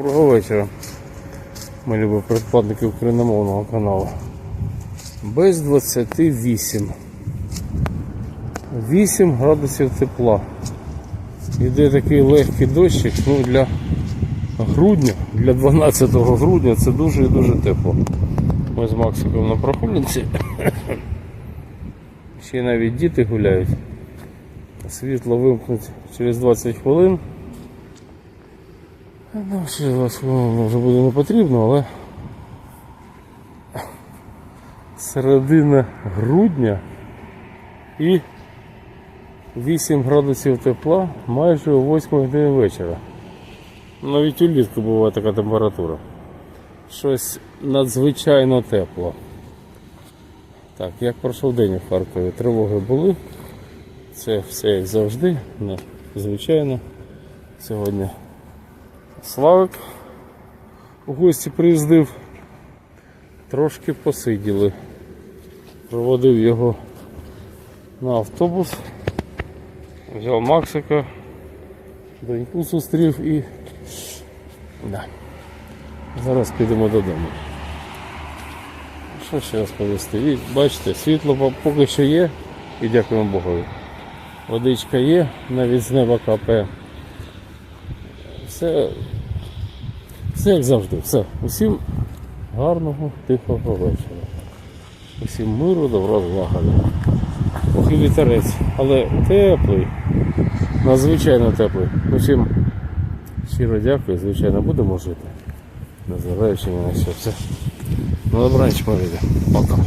Доброго вечора, ми любі предплатники україномовного каналу. Без 28. 8 градусів тепла. Іде такий легкий дощик, ну для грудня, для 12 грудня це дуже і дуже тепло. Ми з Максиком на прогулянці. Ще навіть діти гуляють. Світло вимкнуть через 20 хвилин. Ну, через вас хвилин вже буде не потрібно, але середина грудня і 8 градусів тепла майже о 8 годині вечора. Навіть улітку буває така температура. Щось надзвичайно тепло. Так, як пройшов день у Харкові? Тривоги були. Це все як завжди. Ну, звичайно. Сьогодні Славик у гості приїздив, трошки посиділи. Проводив його на автобус, взяв Максика, доньку зустрів і да. зараз підемо додому. Що ще розповісти? І, бачите, світло поки що є і дякуємо Богові. Водичка є, навіть з неба капає. Все, все як завжди. Все. Усім гарного, тихого вечора. Усім миру, добра, злагоди. Ох і вітерець, але теплий, надзвичайно теплий. Усім щиро дякую, звичайно, будемо жити. Незважаючи на що. Все. Ну, добраніч, мої. Пока.